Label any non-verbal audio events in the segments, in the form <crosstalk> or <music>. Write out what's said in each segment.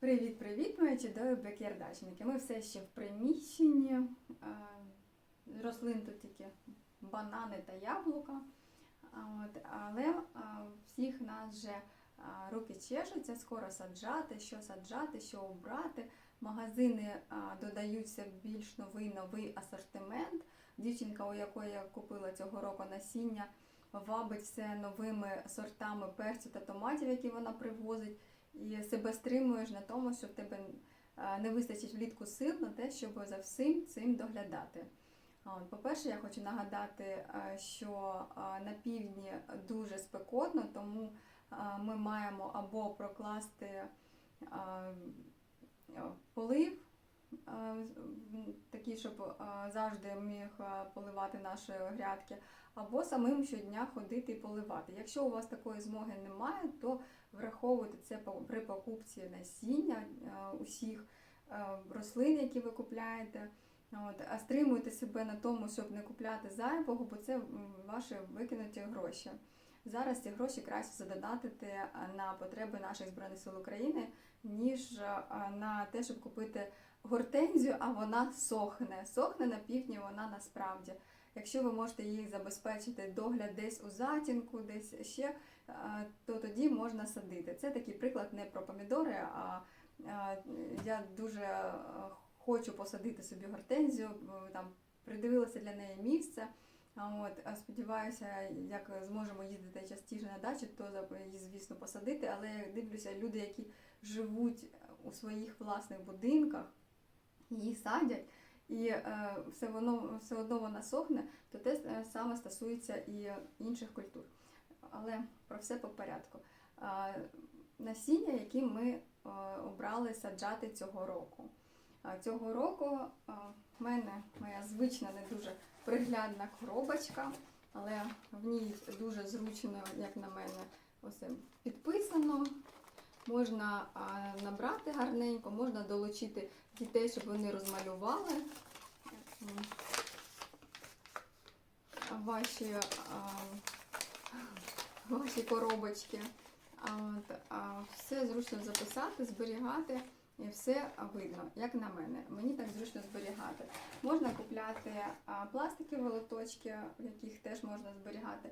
Привіт-привіт, мої чудові бекярдачники. Ми все ще в приміщенні. Е, Рослин тут тільки банани та яблука. Але е, всіх нас вже е, руки чешуться, скоро саджати, що саджати, що обрати. Магазини додають все більш новий новий асортимент. Дівчинка, у якої я купила цього року насіння, вабить все новими сортами перцю та томатів, які вона привозить і себе стримуєш на тому, що в тебе е, не вистачить влітку сил на те, щоб за всім цим доглядати. По-перше, я хочу нагадати, е, що е, на півдні дуже спекотно, тому ми маємо або прокласти полив, такий, щоб завжди міг поливати наші грядки, або самим щодня ходити і поливати. Якщо у вас такої змоги немає, то враховуйте це при покупці насіння усіх рослин, які ви купляєте. От, а стримуйте себе на тому, щоб не купляти зайвого, бо це ваші викинуті гроші. Зараз ці гроші краще задонатити на потреби наших Збройних сил України, ніж е, на те, щоб купити гортензію, а вона сохне. Сохне на півдні вона насправді. Якщо ви можете їх забезпечити догляд десь у затінку, десь ще, е, то тоді можна садити. Це такий приклад не про помідори, а е, я дуже хочу посадити собі гортензію, там придивилася для неї місце. От, сподіваюся, як зможемо їздити частіше на дачу, то її, звісно, посадити. Але я дивлюся, люди, які живуть у своїх власних будинках, її садять, і е, все, воно, все одно вона сохне, то те е, саме стосується і інших культур. Але про все по порядку. Насіння, які ми е, обрали саджати цього року. Цього року в мене моя звична, не дуже приглядна коробочка, але в ній дуже зручно, як на мене, підписано. Можна набрати гарненько, можна долучити дітей, щоб вони розмалювали ваші, ваші коробочки. Все зручно записати, зберігати. І все видно, як на мене. Мені так зручно зберігати. Можна купляти пластикові лоточки, в яких теж можна зберігати,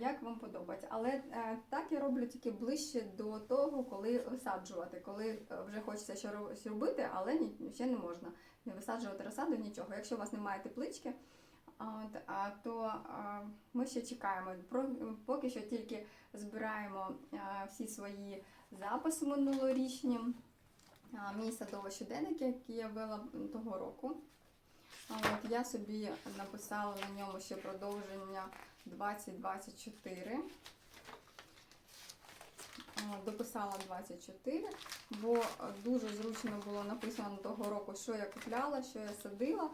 як вам подобається. Але е, так я роблю тільки ближче до того, коли висаджувати, коли е, вже хочеться щось робити, але ще не можна не висаджувати розсаду, нічого. Якщо у вас немає теплички, то ми ще чекаємо. Поки що тільки збираємо всі свої записи минулорічні. А, Мій садовий щоденник, який я вела того року. От, я собі написала на ньому ще продовження 2024. Дописала 24, бо дуже зручно було написано того року, що я купляла, що я садила,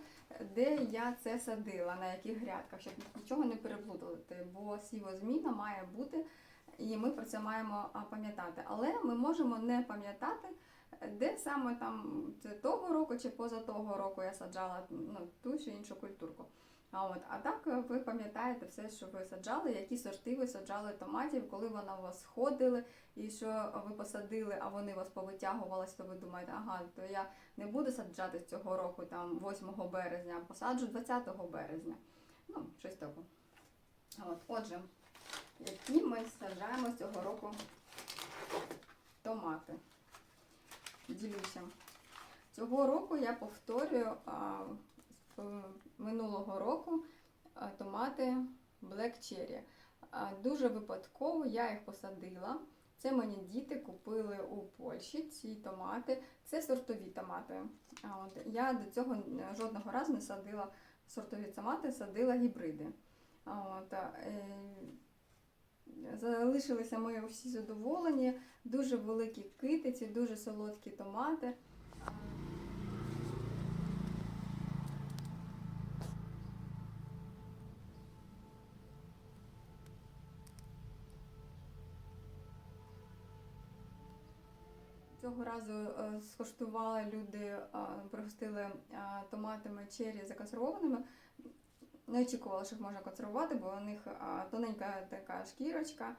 де я це садила, на яких грядках, щоб нічого не переплутати, бо сівозміна має бути, і ми про це маємо пам'ятати. Але ми можемо не пам'ятати, де саме там того року чи поза того року я саджала ну, ту чи іншу культурку. А от, а так е, ви пам'ятаєте все, що ви саджали, які сорти ви саджали томатів, коли вони у вас сходили, і що ви посадили, а вони у вас повитягувалися, то ви думаєте, ага, то я не буду саджати цього року, там 8 березня, а посаджу 20 березня. Ну, щось таке. От, отже, які ми саджаємо цього року томати. Ділюся. Цього року я повторюю а, е, минулого року а, томати Black Cherry. А, дуже випадково я їх посадила. Це мені діти купили у Польщі ці томати. Це сортові томати. А, от, я до цього е, жодного разу не садила сортові томати, садила гібриди. А, от, е, Залишилися ми всі задоволені, дуже великі китиці, дуже солодкі томати. Цього разу е, скуштували люди, е, пригостили е, томатами чері законсервованими. Не очікувала, що їх можна консервувати, бо у них тоненька така шкірочка,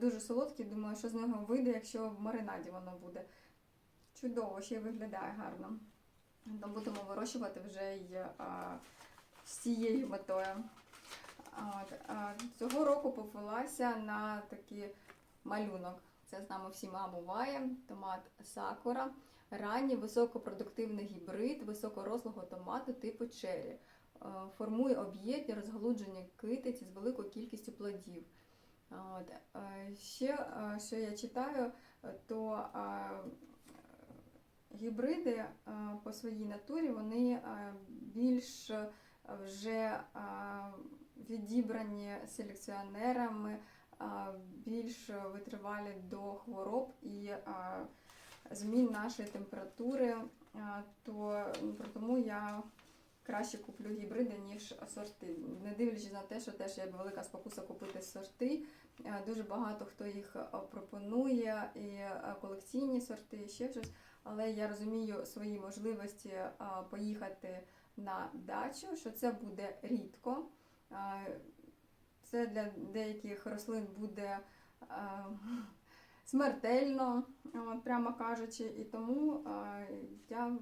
дуже солодкі. Думаю, що з нього вийде, якщо в маринаді воно буде. чудово, ще й виглядає гарно. То будемо вирощувати вже й а, з цією метою. От, а, цього року повелася на такий малюнок. Це з нами всіма буває. Томат сакура. Ранній високопродуктивний гібрид високорослого томату типу черрі. Е, Формує об'єдні розгалуджені китиці з великою кількістю плодів. От. е, Ще, е, що я читаю, то гібриди по своїй натурі вони більш вже відібрані селекціонерами, більш витривалі до хвороб і змін нашої температури, то тому я краще куплю гібриди, ніж сорти. Не дивлячись на те, що теж є велика спокуса купити сорти. Е, Дуже багато хто їх е, пропонує, і е, колекційні сорти, і ще щось. Але я розумію свої можливості поїхати на дачу, що це буде рідко. Це для деяких рослин буде <laughs> смертельно, прямо кажучи, і тому я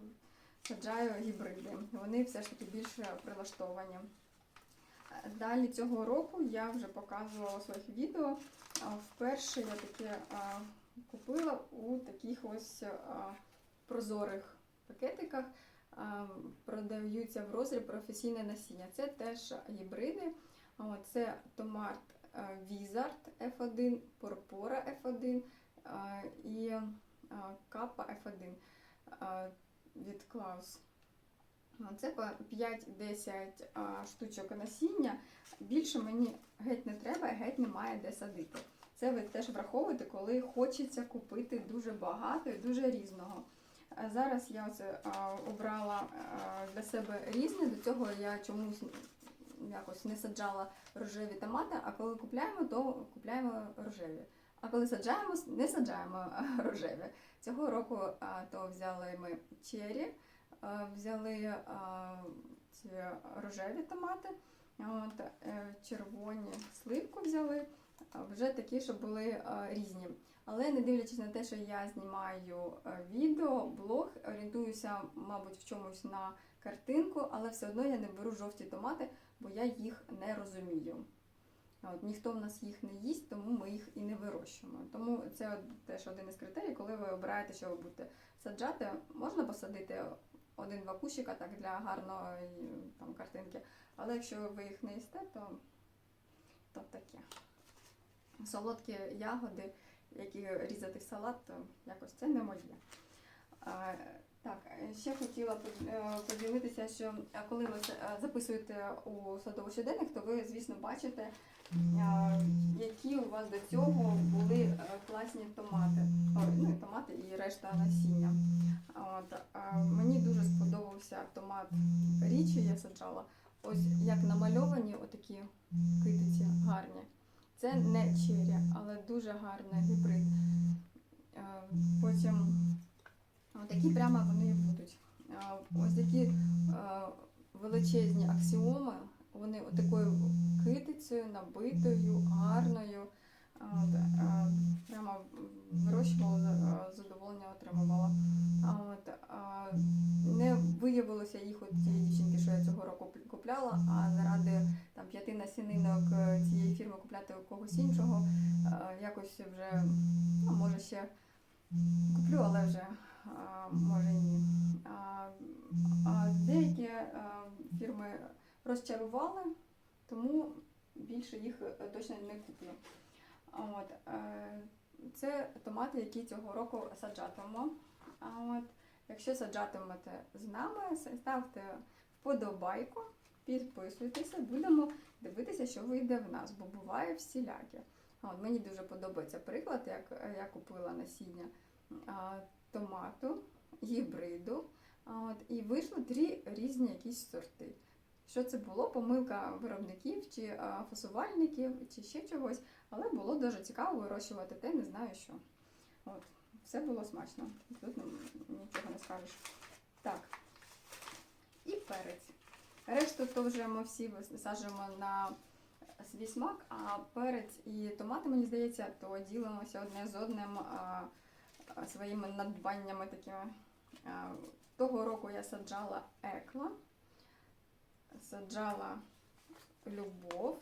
саджаю гібриди. Вони все ж таки більш прилаштовані. Далі цього року я вже показувала у своїх відео. Вперше я таке купила у таких ось прозорих пакетиках. Продаються в розріб професійне насіння. Це теж гібриди. Це е, Візард F1, Порпора F1 і Капа F1 а, від Клаус. Це по 5-10 штучок насіння. Більше мені геть не треба, геть немає де садити. Це ви теж враховуєте, коли хочеться купити дуже багато і дуже різного. Зараз я оце обрала для себе різне. До цього я чомусь якось не саджала рожеві томати, а коли купляємо, то купляємо рожеві. А коли саджаємо, не саджаємо рожеві. Цього року то взяли ми чері, взяли ці рожеві томати, от, е, червоні сливку взяли, вже такі, щоб були різні. Але не дивлячись на те, що я знімаю відео, блог, орієнтуюся, мабуть, в чомусь на картинку, але все одно я не беру жовті томати, бо я їх не розумію. От, ніхто в нас їх не їсть, тому ми їх і не вирощуємо. Тому це теж один із критерій, коли ви обираєте, що ви будете саджати. Можна посадити один-два кущика так для гарної там, картинки, але якщо ви їх не їсте, то, то таке. Солодкі ягоди, які різати в салат, то якось це не моє. Так, ще хотіла под- е, поділитися, що е, коли ви е, записуєте у садовий щоденник, то ви, звісно, бачите, е, які у вас до цього були е, класні томати. Ну, томати і решта насіння. От, е, мені дуже сподобався томат річі, я саджала. Ось як намальовані отакі китиці гарні. Це не чері, але дуже гарний гібрид. Е, Потім такі прямо вони будуть. Ось такі величезні аксіоми, вони такою китицею, набитою, гарною. Прямо вирощувала, задоволення отримувала. От, не виявилося їх от цієї дівчинки, що я цього року купляла, а заради там п'яти насінинок е, цієї фірми купляти у когось іншого. е, Якось вже, ну, може ще куплю, але вже може ні. Деякі фірми розчарували, тому більше їх е, точно не куплю. От, е, це томати, які цього року саджатимемо. От, якщо саджатимете з нами, ставте вподобайку, підписуйтеся, будемо дивитися, що вийде в нас, бо буває всіляке. От, мені дуже подобається приклад, як е, я купила насіння томату, гібриду. От, і вийшло три різні якісь сорти. Що це було? Помилка виробників чи фасувальників, чи ще чогось, але було дуже цікаво вирощувати те, не знаю що. От, все було смачно. Тут нічого не скажеш. Так. І перець. Решту то вже ми всі висаджуємо на свій смак, а перець і томати, мені здається, то ділимося одне з одним своїми надбаннями такими. Того року я саджала екла, саджала любов,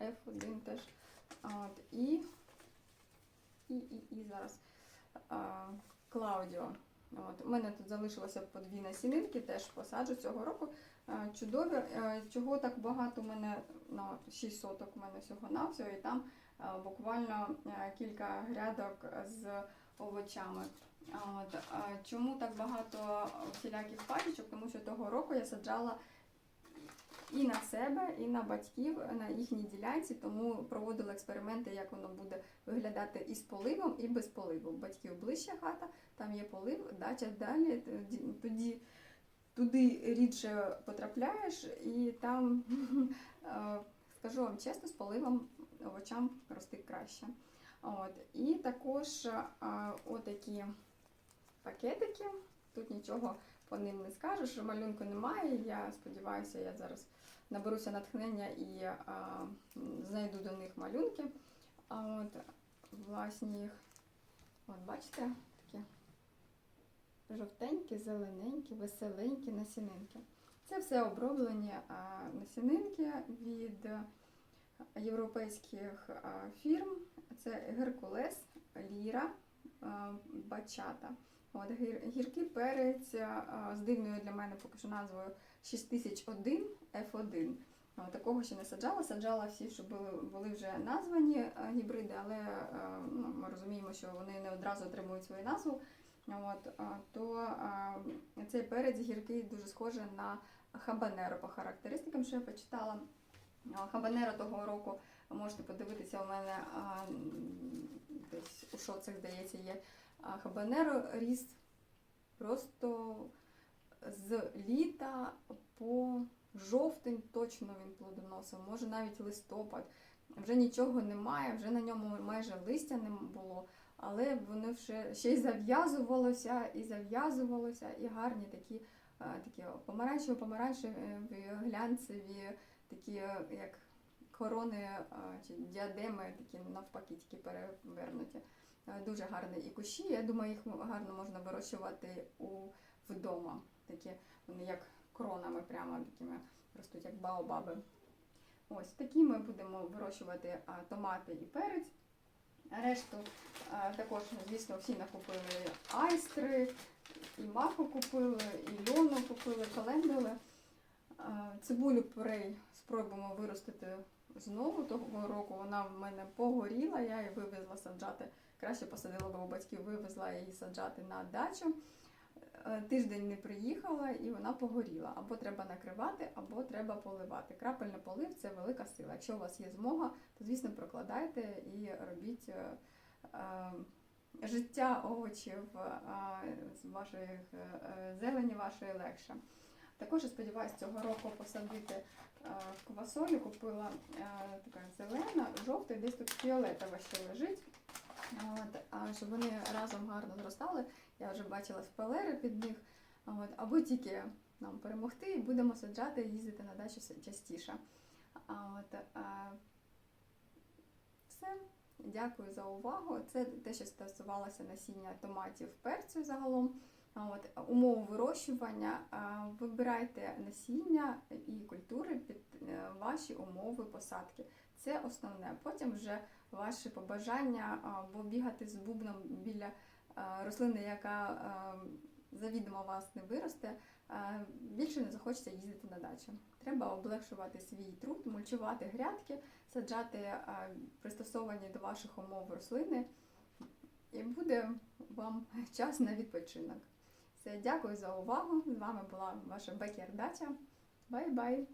F1 теж. От, і, і, і, і зараз а, Клаудіо. От, у мене тут залишилося по дві насінинки, теж посаджу цього року. Е, Чудові. Е, Чого так багато у мене на 6 соток у мене всього навсього, і там е, буквально е, кілька грядок з овочами. От, чому так багато всіляких пачечок? Тому що того року я саджала і на себе, і на батьків на їхній ділянці, тому проводила експерименти, як воно буде виглядати і з поливом, і без поливу. Батьків ближча хата, там є полив, дача далі, тоді туди рідше потрапляєш, і там, <laughs> е, скажу вам чесно, з поливом овочам рости краще. От. І також е, отакі пакетики. Тут нічого по ним не скажеш, малюнку немає. Я сподіваюся, я зараз наберуся натхнення і а, знайду до них малюнки. А от власні їх, от бачите, такі жовтенькі, зелененькі, веселенькі насінинки. Це все оброблені а, насінинки від європейських фірм. Це Геркулес, Ліра, Бачата. От, гір, гіркий перець з дивною для мене поки що назвою 6001 F1. Такого ще не саджала. Саджала всі, що були, були вже названі гібриди, але ну, ми розуміємо, що вони не одразу отримують свою назву. От, то цей перець гіркий дуже схожий на хабанеро по характеристикам, що я почитала. Хабанеро того року можете подивитися у мене а, десь у шоцах, здається, є. Хабанеро ріс просто з літа по жовтень точно він плодоносив, може навіть листопад. Вже нічого немає, вже на ньому майже листя не було, але воно ще, ще й зав'язувалося, і зав'язувалося, і гарні такі, такі помаранчеві, помаранчеві, глянцеві, такі як корони чи діадеми, такі навпаки, тільки перевернуті. Е, Дуже гарні і кущі. Я думаю, їх гарно можна вирощувати у, вдома. Такі вони як кронами, прямо такими ростуть, як баобаби. Ось такі ми будемо вирощувати томати і перець. Решту також, звісно, всі накупили айстри, і маку купили, і льону купили, календули. Цибулю порей спробуємо виростити знову того року. Вона в мене погоріла, я її вивезла саджати. Краще посадила б у батьків, вивезла її саджати на дачу. Е, Тиждень не приїхала і вона погоріла. Або треба накривати, або треба поливати. Крапельний полив це велика сила. Якщо у вас є змога, то звісно прокладайте і робіть е, е, життя овочів е, е, е, зелені вашої легше. Також сподіваюся цього року посадити е, квасолю. Купила е, така зелена, жовта, десь тут фіолетова ще лежить. От, а щоб вони разом гарно зростали, я вже бачила спалери під них. От, або тільки нам перемогти і будемо саджати і їздити на дачу частіше. От, а, все. Дякую за увагу. Це те, що стосувалося насіння томатів перцю загалом. От, умови вирощування. Вибирайте насіння і культури під е, ваші умови посадки. Це основне. Потім вже ваші побажання або бігати з бубном біля рослини, яка завідомо вас не виросте, більше не захочеться їздити на дачу. Треба облегшувати свій труд, мульчувати грядки, саджати пристосовані до ваших умов рослини, і буде вам час на відпочинок. Все, дякую за увагу. З вами була ваша Бекер Дача. Бай-бай!